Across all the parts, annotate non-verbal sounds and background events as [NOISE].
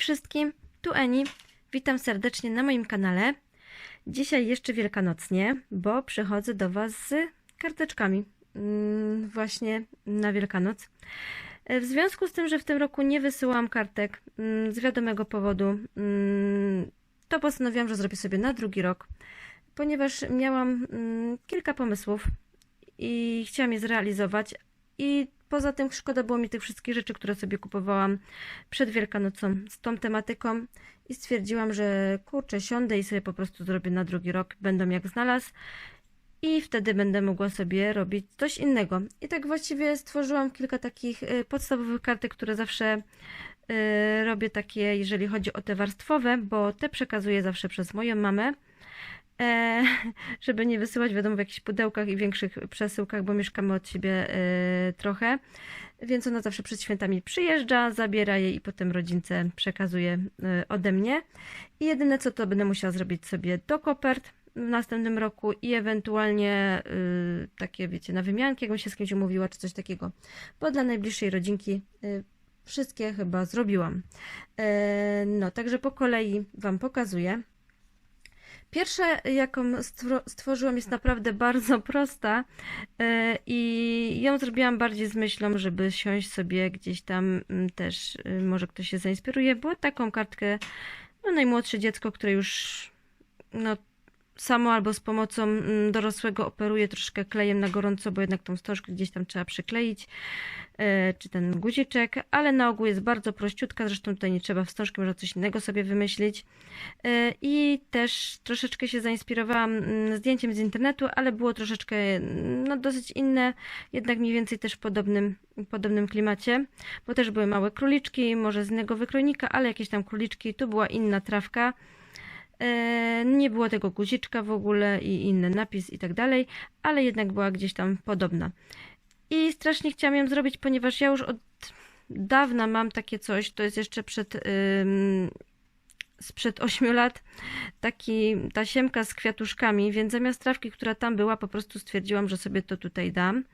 wszystkim, tu Eni. Witam serdecznie na moim kanale. Dzisiaj jeszcze wielkanocnie, bo przychodzę do Was z karteczkami mm, właśnie na Wielkanoc. E, W związku z tym, że w tym roku nie wysyłam kartek mm, z wiadomego powodu, mm, to postanowiłam, że zrobię sobie na drugi rok, ponieważ miałam kilka pomysłów i chciałam je zrealizować. I poza tym szkoda było mi tych wszystkich rzeczy, które sobie kupowałam przed Wielkanocą z tą tematyką i stwierdziłam, że kurczę, siądę i sobie po prostu zrobię na drugi rok, będą jak znalazł i wtedy będę mogła sobie robić coś innego. I tak właściwie stworzyłam kilka takich y, podstawowych kartek, które zawsze y, robię takie, jeżeli chodzi o te warstwowe, bo te przekazuję zawsze przez moją mamę. E, [LAUGHS] żeby nie wysyłać, wiadomo, w jakichś pudełkach i większych przesyłkach, bo mieszkamy od siebie e, trochę. Więc ona zawsze przed świętami przyjeżdża, zabiera je i potem rodzince przekazuje e, ode mnie. I jedyne co to będę musiała zrobić sobie do kopert w następnym roku i ewentualnie y, takie, wiecie, na wymianki, jakbym się z kimś umówiła, czy coś takiego. Bo dla najbliższej rodzinki y, wszystkie chyba zrobiłam. E, no, także po kolei Wam pokazuję. Pierwsza, jaką stwo- stworzyłam, jest naprawdę bardzo [LAUGHS] prosta e, i ją zrobiłam bardziej z myślą, żeby siąść sobie gdzieś tam mm, też, y, może ktoś się zainspiruje, bo taką kartkę, no najmłodsze dziecko, które już no, samo albo z pomocą mm, dorosłego operuje troszkę klejem na gorąco, bo jednak tą wstążkę gdzieś tam trzeba przykleić, e, czy ten guziczek, ale na ogół jest bardzo prościutka, zresztą tutaj nie trzeba wstążki, można coś innego sobie wymyślić. E, I też troszeczkę się zainspirowałam mm, zdjęciem z internetu, ale było troszeczkę mm, no, dosyć inne, jednak mniej więcej też w podobnym, podobnym klimacie, bo też były małe króliczki, może z innego wykrojnika, ale jakieś tam króliczki, tu była inna trawka. E, Nie było tego guziczka w ogóle i inny napis i tak dalej, ale jednak była gdzieś tam podobna. I strasznie chciałam ją zrobić, ponieważ ja już od dawna mam takie coś, to jest jeszcze przed, sprzed 8 lat, taki tasiemka z kwiatuszkami, więc zamiast trawki, która tam była, po prostu stwierdziłam, że sobie to tutaj dam.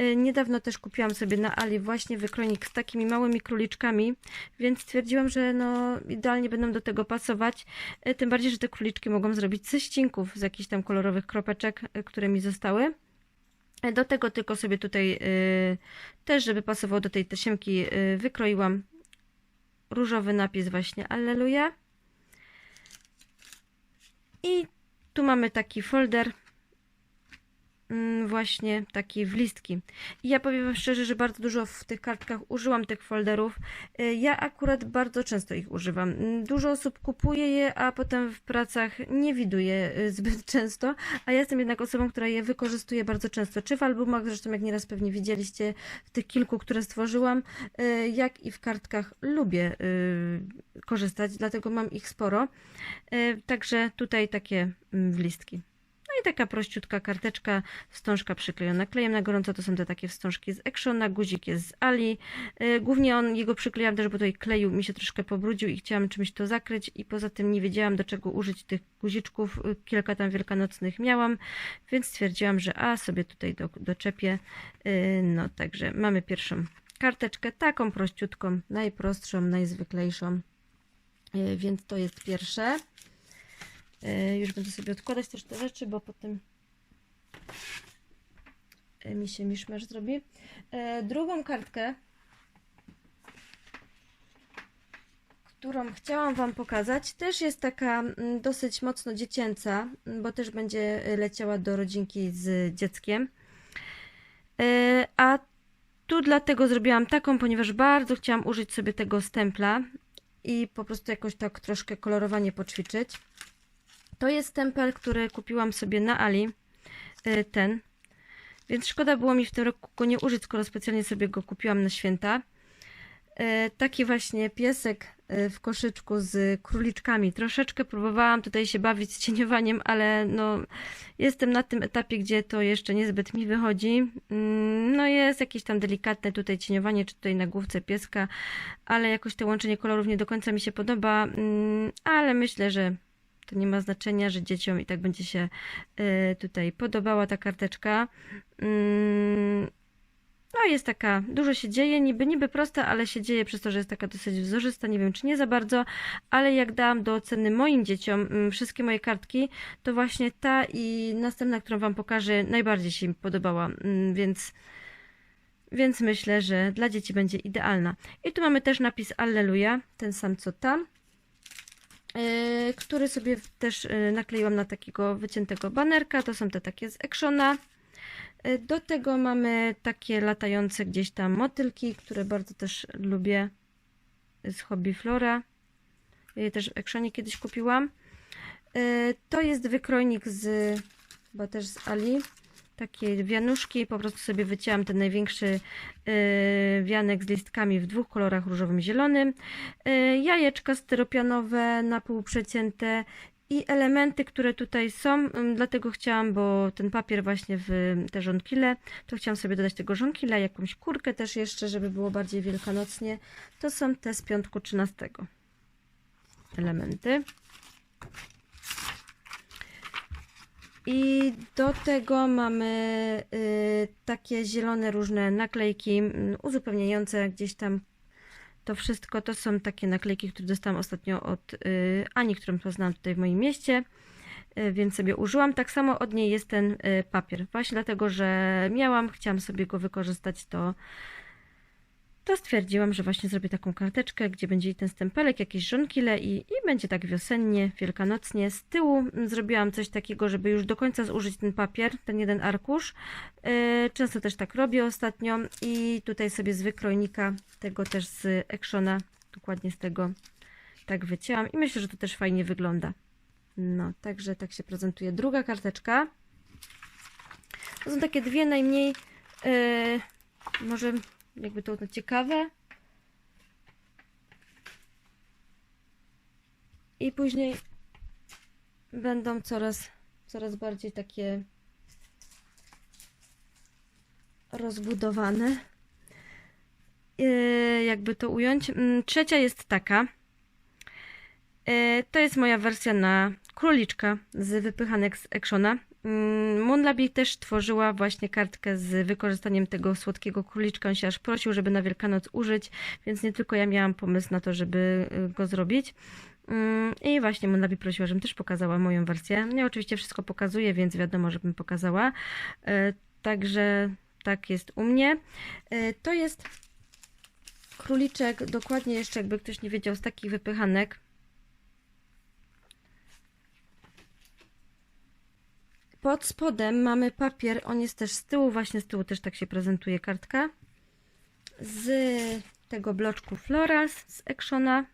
Y, Niedawno też kupiłam sobie na Ali właśnie wykrojnik z takimi małymi króliczkami, więc stwierdziłam, że no idealnie będą do tego pasować. Y, Tym bardziej, że te króliczki mogą zrobić ze ścinków, z jakichś tam kolorowych kropeczek, y, które mi zostały. Do tego tylko sobie tutaj też, żeby pasował do tej tasiemki, wykroiłam różowy napis właśnie Alleluja. I tu mamy taki folder, właśnie taki w listki. I ja powiem wam szczerze, że bardzo dużo w tych kartkach użyłam tych folderów. Y, Ja akurat bardzo często ich używam. Mm, Dużo osób kupuje je, a potem w pracach nie widuje y, [LAUGHS] zbyt często, a ja jestem jednak osobą, która je wykorzystuje bardzo często. Czy w albumach, zresztą jak nieraz pewnie widzieliście w tych kilku, które stworzyłam, y, jak i w kartkach lubię korzystać, dlatego mam ich sporo. Także tutaj takie mm, wlistki. No i taka prościutka karteczka, wstążka przyklejona klejem na gorąco, to są te takie wstążki z Actiona, guzik jest z Ali. Y, Głównie on, jego przyklejam też, bo tutaj kleju mi się troszkę pobrudził i chciałam czymś to zakryć i poza tym nie wiedziałam do czego użyć tych guziczków, Y, kilka tam wielkanocnych miałam, więc stwierdziłam, że a sobie tutaj do, doczepię. Y, No także mamy pierwszą karteczkę, taką prościutką, najprostszą, najzwyklejszą. Więc to jest pierwsze. Y, Już będę sobie odkładać też te rzeczy, bo potem mi się miszmasz zrobi. Y, Drugą kartkę, którą chciałam Wam pokazać, też jest taka mm, dosyć mocno dziecięca, mm, bo też będzie leciała do rodzinki z dzieckiem. Y, A tu dlatego zrobiłam taką, ponieważ bardzo chciałam użyć sobie tego stempla i po prostu jakoś tak troszkę kolorowanie poćwiczyć. To jest stempel, który kupiłam sobie na Ali. y, Ten. Więc szkoda było mi w tym roku go nie użyć, skoro specjalnie sobie go kupiłam na święta. Y, Taki właśnie piesek y, w koszyczku z króliczkami. Troszeczkę próbowałam tutaj się bawić z cieniowaniem, ale no jestem na tym etapie, gdzie to jeszcze niezbyt mi wychodzi. Mm, No jest jakieś tam delikatne tutaj cieniowanie, czy tutaj na główce pieska, ale jakoś to łączenie kolorów nie do końca mi się podoba, Mm, ale myślę, że to nie ma znaczenia, że dzieciom i tak będzie się y, tutaj podobała ta karteczka. Mm, No jest taka, dużo się dzieje, niby niby prosta, ale się dzieje przez to, że jest taka dosyć wzorzysta, nie wiem czy nie za bardzo, ale jak dałam do oceny moim dzieciom mm, wszystkie moje kartki, to właśnie ta i następna, którą Wam pokażę, najbardziej się im podobała, mm, więc, więc myślę, że dla dzieci będzie idealna. I tu mamy też napis Alleluja, ten sam co tam. Yy, który sobie też yy, nakleiłam na takiego wyciętego banerka. To są te takie z Actiona. Yy, do tego mamy takie latające gdzieś tam motylki, które bardzo też lubię z Hobby Flora. Je też w Actionie kiedyś kupiłam. To jest wykrojnik z, chyba też z Ali takie wianuszki. Po prostu sobie wycięłam ten największy yy, wianek z listkami w dwóch kolorach, różowym zielonym. Yy, jajeczka styropianowe na pół przecięte i elementy, które tutaj są, yy, dlatego chciałam, bo ten papier właśnie w te żonkile, to chciałam sobie dodać tego żonkila, jakąś kurkę też jeszcze, żeby było bardziej wielkanocnie. To są te z piątku 13 elementy. I do tego mamy y, takie zielone różne naklejki uzupełniające gdzieś tam to wszystko. To są takie naklejki, które dostałam ostatnio od y, Ani, którą poznałam tutaj w moim mieście. Y, więc sobie użyłam. Tak samo od niej jest ten papier. Właśnie dlatego, że miałam, chciałam sobie go wykorzystać, to to stwierdziłam, że właśnie zrobię taką karteczkę, gdzie będzie i ten stempelek, jakieś żonkile i, i będzie tak wiosennie, wielkanocnie. Z tyłu zrobiłam coś takiego, żeby już do końca zużyć ten papier, ten jeden arkusz. Yy, często też tak robię ostatnio i tutaj sobie z wykrojnika, tego też z Actiona, dokładnie z tego tak wycięłam i myślę, że to też fajnie wygląda. No, także tak się prezentuje druga karteczka. To są takie dwie najmniej, yy, może jakby to ciekawe. I później będą coraz, coraz bardziej takie rozbudowane. Yy, jakby to ująć. Mm, trzecia jest taka. Yy, to jest moja wersja na króliczka z wypychanek z Actiona. Mm, Monlabi też tworzyła właśnie kartkę z wykorzystaniem tego słodkiego króliczka. On się aż prosił, żeby na Wielkanoc użyć, więc nie tylko ja miałam pomysł na to, żeby y, go zrobić. Mm, I właśnie Monlabi prosiła, żebym też pokazała moją wersję. Ja oczywiście wszystko pokazuję, więc wiadomo, żebym pokazała. Y, także tak jest u mnie. Y, to jest króliczek, dokładnie jeszcze jakby ktoś nie wiedział, z takich wypychanek. Pod spodem mamy papier, on jest też z tyłu, właśnie z tyłu też tak się prezentuje kartka. Z tego bloczku Florals z Actiona.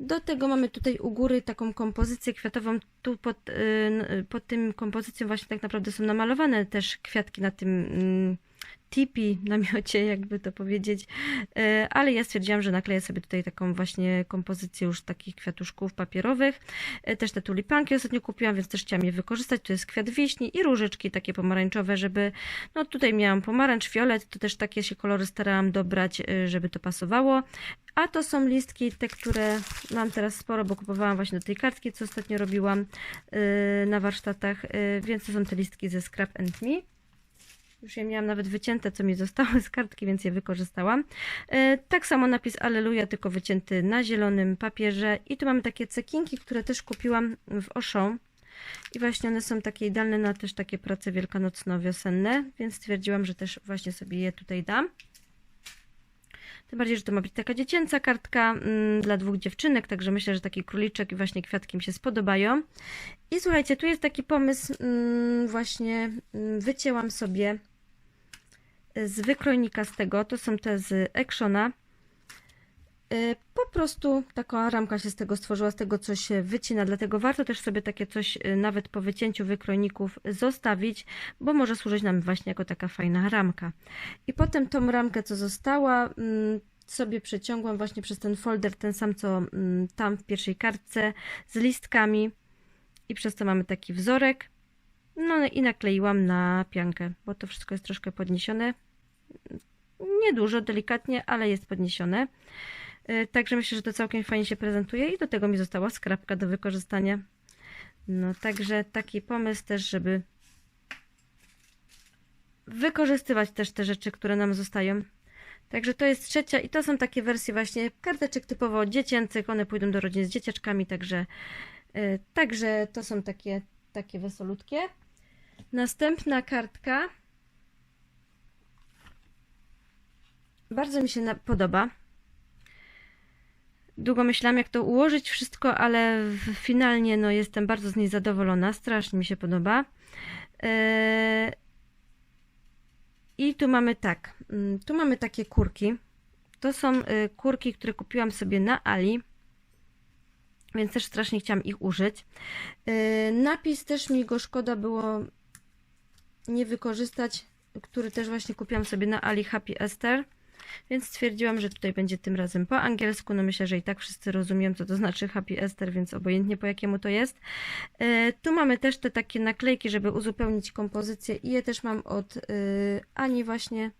Do tego mamy tutaj u góry taką kompozycję kwiatową. Tu pod, yy, pod tym kompozycją właśnie tak naprawdę są namalowane też kwiatki na tym yy, tipi, namiocie, jakby to powiedzieć, e, ale ja stwierdziłam, że nakleję sobie tutaj taką właśnie kompozycję już takich kwiatuszków papierowych. E, też te tulipanki ostatnio kupiłam, więc też chciałam je wykorzystać. Tu jest kwiat wiśni i różyczki takie pomarańczowe, żeby, no tutaj miałam pomarańcz, fiolet, to też takie się kolory starałam dobrać, e, żeby to pasowało. A to są listki, te, które mam teraz sporo, bo kupowałam właśnie do tej kartki, co ostatnio robiłam na warsztatach, więc to są te listki ze Scrap and Me. Już je miałam nawet wycięte, co mi zostały [LAUGHS] z kartki, więc je wykorzystałam. E, tak samo napis Alleluja, tylko wycięty na zielonym papierze. I tu mamy takie cekinki, które też kupiłam w Auchan. I właśnie one są takie idealne na też takie prace wielkanocno-wiosenne, więc stwierdziłam, że też właśnie sobie je tutaj dam. Tym bardziej, że to ma być taka dziecięca kartka mm, dla dwóch dziewczynek, także myślę, że taki króliczek i właśnie kwiatki mi się spodobają. I słuchajcie, tu jest taki pomysł, mm, właśnie mm, wycięłam sobie z wykrojnika z tego, to są te z Actiona. Y, po prostu taka ramka się z tego stworzyła, z tego co się wycina, dlatego warto też sobie takie coś y, nawet po wycięciu wykrojników zostawić, bo może służyć nam właśnie jako taka fajna ramka. I potem tą ramkę co została mm, sobie przeciągłam właśnie przez ten folder, ten sam co mm, tam w pierwszej kartce z listkami i przez to mamy taki wzorek. No i nakleiłam na piankę, bo to wszystko jest troszkę podniesione. Niedużo, delikatnie, ale jest podniesione. E, także myślę, że to całkiem fajnie się prezentuje i do tego mi została skrapka do wykorzystania. No, także taki pomysł też, żeby wykorzystywać też te rzeczy, które nam zostają. Także to jest trzecia i to są takie wersje właśnie karteczek typowo dziecięcych, one pójdą do rodzin z dzieciaczkami, także, yy, także to są takie, takie wesolutkie. Następna kartka bardzo mi się podoba. Długo myślałam, jak to ułożyć wszystko, ale finalnie no, jestem bardzo z niej zadowolona. Strasznie mi się podoba. Eee, I tu mamy tak. mm, Tu mamy takie kurki. To są y, kurki, które kupiłam sobie na Ali. Więc też strasznie chciałam ich użyć. Eee, Napis też mi go szkoda było nie wykorzystać, który też właśnie kupiłam sobie na Ali Happy Esther. Więc stwierdziłam, że tutaj będzie tym razem po angielsku. No myślę, że i tak wszyscy rozumieją, co to znaczy Happy Esther, więc obojętnie po jakiemu to jest. E, tu mamy też te takie naklejki, żeby uzupełnić kompozycję i je też mam od e, Ani właśnie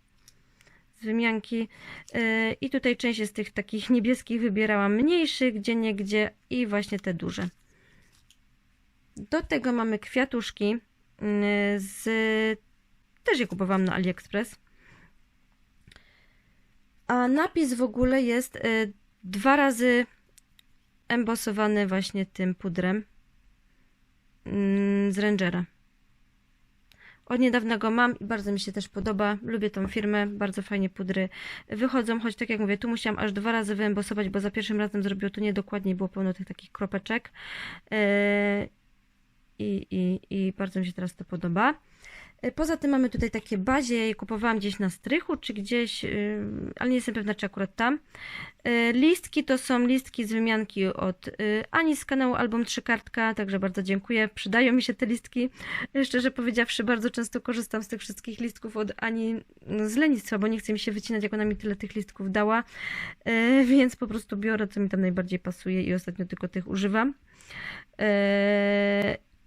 z wymianki. E, I tutaj część z tych takich niebieskich wybierałam mniejszych, gdzie nie gdzie i właśnie te duże. Do tego mamy kwiatuszki mm, z... Też je kupowałam na AliExpress. A napis w ogóle jest y, dwa razy embosowany właśnie tym pudrem mm, z Rangera. Od niedawna go mam i bardzo mi się też podoba. Lubię tą firmę, bardzo fajnie pudry wychodzą, choć tak jak mówię, tu musiałam aż dwa razy wyembosować, bo za pierwszym razem zrobiło to niedokładnie, było pełno tych takich kropeczek. Yy, i, i, I bardzo mi się teraz to podoba. E, Poza tym mamy tutaj takie bazie, je kupowałam gdzieś na strychu, czy gdzieś, yy, ale nie jestem pewna, czy akurat tam. Yy, Listki to są listki z wymianki od yy, Ani z kanału Album 3 Kartka, także bardzo dziękuję. Przydają mi się te listki. Yy, Szczerze powiedziawszy, bardzo często korzystam z tych wszystkich listków od Ani z lenistwa, bo nie chce mi się wycinać, jak ona mi tyle tych listków dała, więc po prostu biorę, co mi tam najbardziej pasuje i ostatnio tylko tych używam.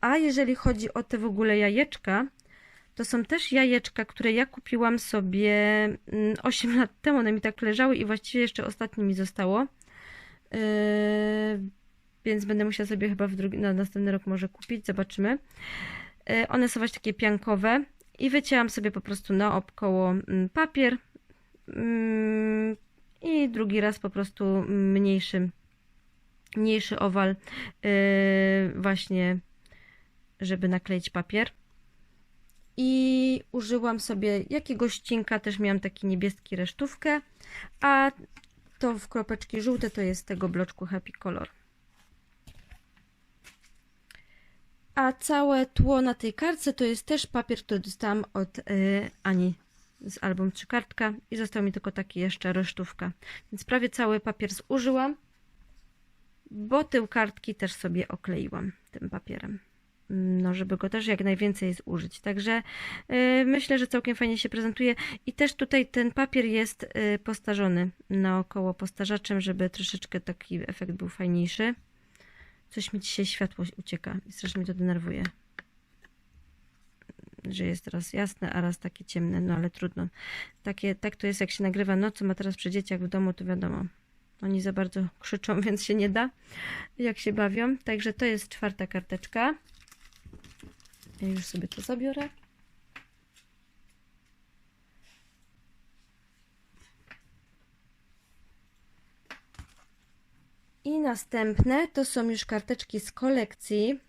A jeżeli chodzi o te w ogóle jajeczka, to są też jajeczka, które ja kupiłam sobie mm, 8 [LAUGHS] lat temu. One mi tak leżały i właściwie jeszcze ostatnie mi zostało. Yy, więc będę musiała sobie chyba drugi, na następny rok może kupić. Zobaczymy. Yy, one są właśnie takie piankowe. I wycięłam sobie po prostu naokoło mm, papier. Mm, I drugi raz po prostu mniejszy, mniejszy owal. Yy, właśnie, żeby nakleić papier. I użyłam sobie jakiegoś cinka, też miałam taki niebieski resztówkę, a to w kropeczki żółte to jest tego bloczku Happy Color. A całe tło na tej kartce to jest też papier, który dostałam od y, Ani z album 3 kartka i został mi tylko taki jeszcze resztówka. Więc prawie cały papier zużyłam, bo tył kartki też sobie okleiłam tym papierem no, żeby go też jak najwięcej zużyć. Także y, myślę, że całkiem fajnie się prezentuje. I też tutaj ten papier jest y, postarzony naokoło postarzaczem, żeby troszeczkę taki efekt był fajniejszy. Coś mi dzisiaj światło ucieka i strasznie mnie to denerwuje. Że jest raz jasne, a raz takie ciemne, no ale trudno. Takie, tak to jest, jak się nagrywa nocą, a teraz przy dzieciach w domu, to wiadomo. Oni za bardzo krzyczą, [LAUGHS] więc się nie da, jak się bawią. Także to jest czwarta karteczka. Ja już sobie to zabiorę. I następne to są już karteczki z kolekcji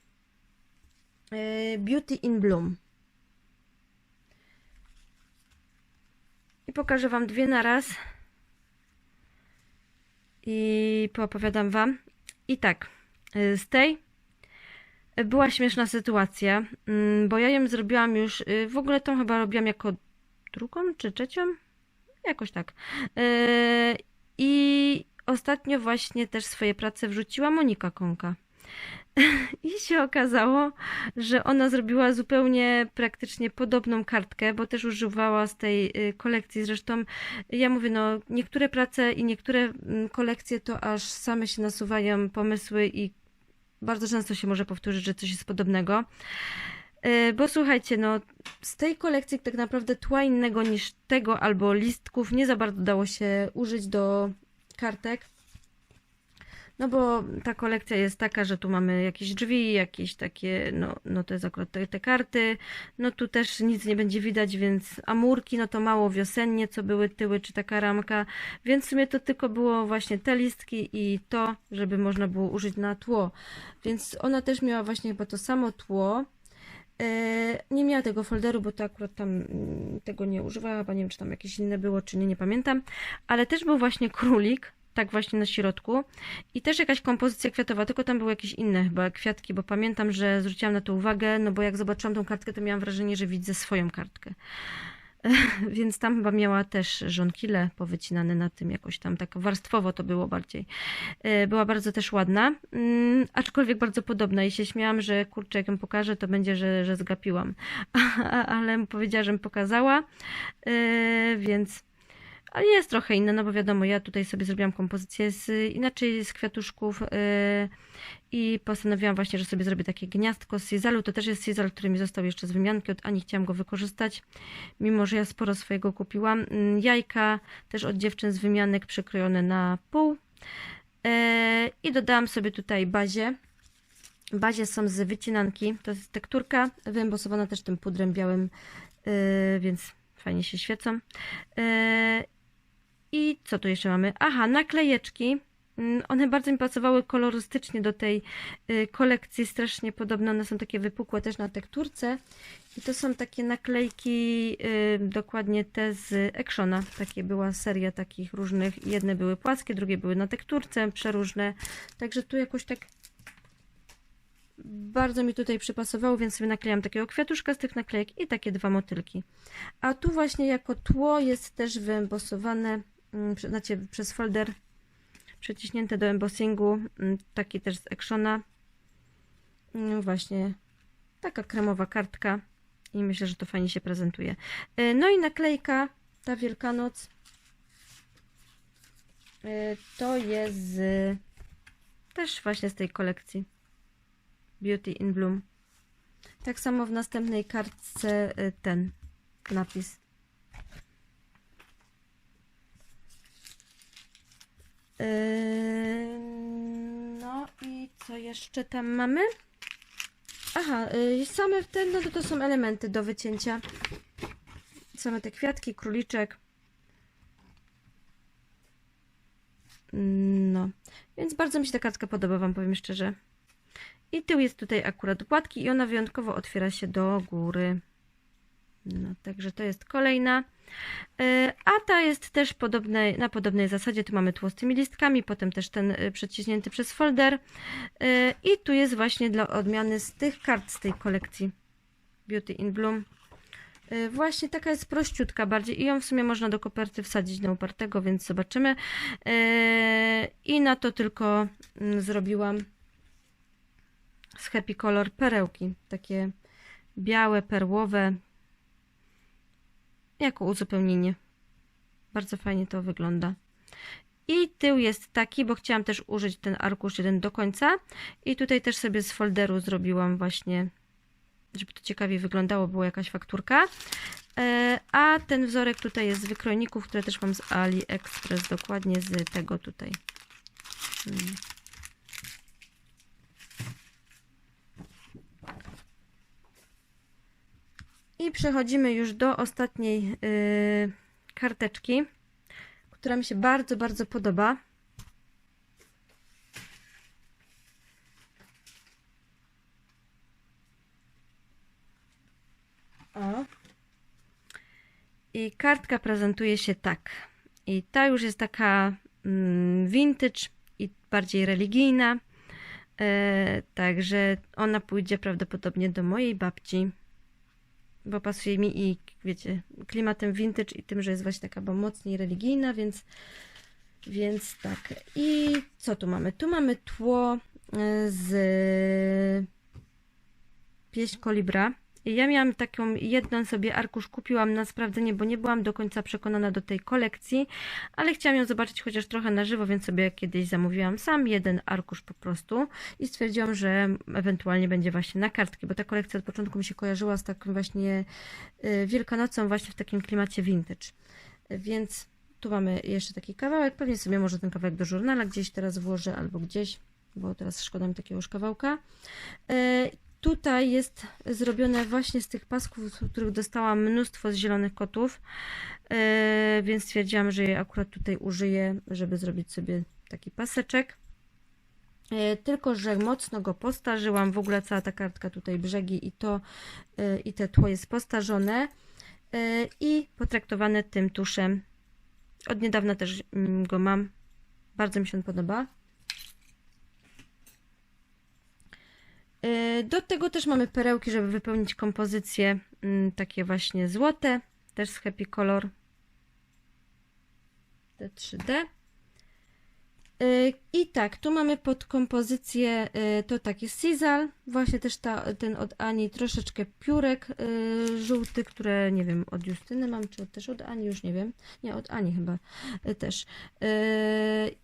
yy, Beauty in Bloom. I pokażę Wam dwie na raz. I poopowiadam Wam. I tak, yy, z tej była śmieszna sytuacja, mm, bo ja ją zrobiłam już, y, w ogóle tą chyba robiłam jako drugą czy trzecią? Jakoś tak. Y, I ostatnio właśnie też swoje prace wrzuciła Monika Konka. [LAUGHS] I się okazało, że ona zrobiła zupełnie praktycznie podobną kartkę, bo też używała z tej y, kolekcji. Zresztą ja mówię, no niektóre prace i niektóre mm, kolekcje to aż same się nasuwają pomysły i bardzo często się może powtórzyć, że coś jest podobnego. Yy, Bo słuchajcie, no z tej kolekcji tak naprawdę tła innego niż tego albo listków nie za bardzo dało się użyć do kartek. No bo ta kolekcja jest taka, że tu mamy jakieś drzwi, jakieś takie, no, no to jest akurat te, te karty. No tu też nic nie będzie widać, więc amurki, no to mało wiosennie, co były tyły, czy taka ramka. Więc w sumie to tylko było właśnie te listki i to, żeby można było użyć na tło. Więc ona też miała właśnie chyba to samo tło. E, Nie miała tego folderu, bo to akurat tam mm, tego nie używała, chyba nie wiem, czy tam jakieś inne było, czy nie, nie pamiętam. Ale też był właśnie królik, tak właśnie na środku. I też jakaś kompozycja kwiatowa, tylko tam były jakieś inne chyba kwiatki, bo pamiętam, że zwróciłam na to uwagę, no bo jak zobaczyłam tą kartkę, to miałam wrażenie, że widzę swoją kartkę. [LAUGHS] Więc tam chyba miała też żonkile powycinane na tym jakoś tam, tak warstwowo to było bardziej. E, Była bardzo też ładna, mm, aczkolwiek bardzo podobna i się śmiałam, że kurczę, jak ją pokażę, to będzie, że, że zgapiłam. [LAUGHS] Ale powiedziała, żem pokazała, E, więc ale jest trochę inna, no bo wiadomo, ja tutaj sobie zrobiłam kompozycję z, inaczej z kwiatuszków yy, i postanowiłam właśnie, że sobie zrobię takie gniazdko z sizalu. To też jest sizal, który mi został jeszcze z wymianki od Ani, chciałam go wykorzystać, mimo że ja sporo swojego kupiłam. Yy, Jajka też od dziewczyn z wymianek przykrojone na pół. Yy, I dodałam sobie tutaj bazie. Bazie są z wycinanki, to jest tekturka, wyembosowana też tym pudrem białym, yy, więc fajnie się świecą. Yy, i co tu jeszcze mamy? Aha, naklejeczki. Mm, One bardzo mi pasowały kolorystycznie do tej y, kolekcji, strasznie podobne. One są takie wypukłe też na tekturce. I to są takie naklejki, y, dokładnie te z Actiona. Takie była seria takich różnych. Jedne były płaskie, drugie były na tekturce, przeróżne. Także tu jakoś tak bardzo mi tutaj przypasowało, więc sobie naklejam takiego kwiatuszka z tych naklejek i takie dwa motylki. A tu właśnie jako tło jest też wyembosowane, znaczy przez folder przeciśnięte do embossingu, mm, taki też z Actiona. Mm, Właśnie taka kremowa kartka i myślę, że to fajnie się prezentuje. Y, No i naklejka, ta Wielkanoc, y, to jest z, też właśnie z tej kolekcji. Beauty in Bloom. Tak samo w następnej kartce y, ten napis. No i co jeszcze tam mamy? Aha, y, same te, no to, są elementy do wycięcia. Same te kwiatki, króliczek. No, więc bardzo mi się ta kartka podoba, Wam powiem szczerze. I tył jest tutaj akurat gładki i ona wyjątkowo otwiera się do góry. No, także to jest kolejna. E, A ta jest też podobnej, na podobnej zasadzie. Tu mamy tło z tymi listkami, potem też ten e, przeciśnięty przez folder. E, I tu jest właśnie dla odmiany z tych kart z tej kolekcji Beauty in Bloom. Właśnie taka jest prościutka bardziej i ją w sumie można do koperty wsadzić na upartego, więc zobaczymy. I na to tylko mm, zrobiłam z Happy Color perełki. Takie białe, perłowe. Jako uzupełnienie. Bardzo fajnie to wygląda. I tył jest taki, bo chciałam też użyć ten arkusz jeden do końca. I tutaj też sobie z folderu zrobiłam właśnie, żeby to ciekawie wyglądało, była jakaś fakturka. E, A ten wzorek tutaj jest z wykrojników, które też mam z AliExpress, dokładnie z tego tutaj. Przechodzimy już do ostatniej yy, karteczki, która mi się bardzo, bardzo podoba. O. I kartka prezentuje się tak. I ta już jest taka mm, vintage i bardziej religijna. E, także ona pójdzie prawdopodobnie do mojej babci bo pasuje mi i wiecie, klimatem vintage i tym, że jest właśnie taka bo mocniej religijna, więc więc tak. I co tu mamy? Tu mamy tło y, z pieśń kolibra. Ja miałam taką jedną sobie arkusz kupiłam na sprawdzenie, bo nie byłam do końca przekonana do tej kolekcji, ale chciałam ją zobaczyć chociaż trochę na żywo, więc sobie kiedyś zamówiłam sam jeden arkusz po prostu i stwierdziłam, że ewentualnie będzie właśnie na kartki, bo ta kolekcja od początku mi się kojarzyła z takim właśnie y, Wielkanocą właśnie w takim klimacie vintage. Więc tu mamy jeszcze taki kawałek. Pewnie sobie może ten kawałek do żurnala gdzieś teraz włożę albo gdzieś, bo teraz szkoda mi takiego już kawałka. Tutaj jest zrobione właśnie z tych pasków, z których dostałam mnóstwo z zielonych kotów, e, więc stwierdziłam, że je akurat tutaj użyję, żeby zrobić sobie taki paseczek. E, Tylko, że mocno go postarzyłam. W ogóle cała ta kartka tutaj brzegi i to e, i te tło jest postarzone i potraktowane tym tuszem. Od niedawna też mm, go mam. Bardzo mi się on podoba. Do tego też mamy perełki, żeby wypełnić kompozycję mm, takie właśnie złote, też z Happy Color. Te 3D. Y, I tak, tu mamy pod kompozycję y, to takie Sizal, właśnie też ta, ten od Ani, troszeczkę piórek y, żółty, które nie wiem, od Justyny mam, czy też od Ani, już nie wiem. Nie, od Ani chyba y, też. Y,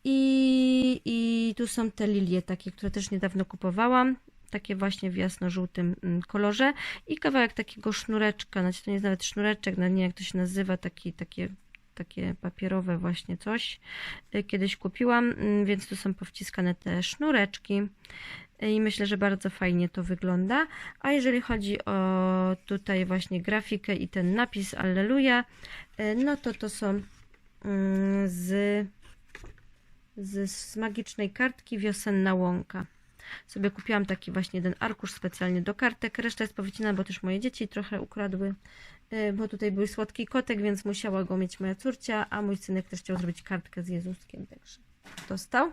I, I tu są te lilie takie, które też niedawno kupowałam. Takie właśnie w jasno-żółtym mm, kolorze i kawałek takiego sznureczka, znaczy to nie jest nawet sznureczek, no nie jak to się nazywa, taki, takie takie papierowe właśnie coś. y, Kiedyś kupiłam, mm, więc tu są powciskane te sznureczki i myślę, że bardzo fajnie to wygląda. A jeżeli chodzi o tutaj właśnie grafikę i ten napis Alleluja, y, no to to są mm, z, z, z magicznej kartki Wiosenna Łąka. Sobie kupiłam taki właśnie jeden arkusz specjalnie do kartek. Reszta jest powycinana, bo też moje dzieci trochę ukradły y, bo tutaj był słodki kotek, więc musiała go mieć moja córcia, a mój synek też chciał zrobić kartkę z Jezuskiem, także dostał.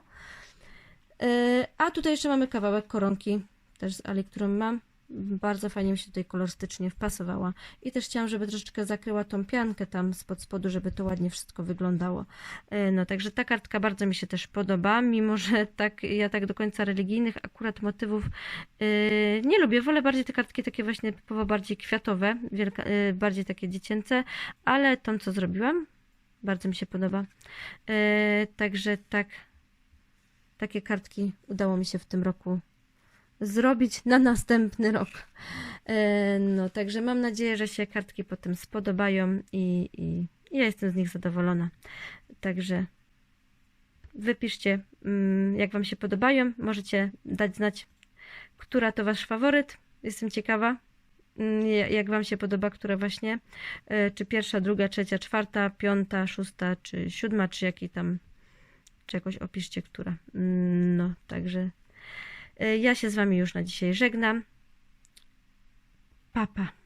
Y, A tutaj jeszcze mamy kawałek koronki, też z Ali, którą mam. Bardzo fajnie mi się tutaj kolorystycznie wpasowała. I też chciałam, żeby troszeczkę zakryła tą piankę tam spod spodu, żeby to ładnie wszystko wyglądało. Y, No także ta kartka bardzo mi się też podoba, mimo że tak ja tak do końca religijnych akurat motywów y, nie lubię. Wolę bardziej te kartki takie właśnie typowo bardziej kwiatowe, wielka, y, bardziej takie dziecięce, ale tą co zrobiłam bardzo mi się podoba. Y, Także tak takie kartki udało mi się w tym roku zrobić na następny rok. E, No, także mam nadzieję, że się kartki potem spodobają i, i ja jestem z nich zadowolona. Także wypiszcie, mm, jak Wam się podobają. Możecie dać znać, która to Wasz faworyt. Jestem ciekawa, mm, ja- jak Wam się podoba, która właśnie, e, czy pierwsza, druga, trzecia, czwarta, piąta, szósta, czy siódma, czy jaki tam, czy jakoś opiszcie, która. Mm, No, także ja się z Wami już na dzisiaj żegnam. Papa.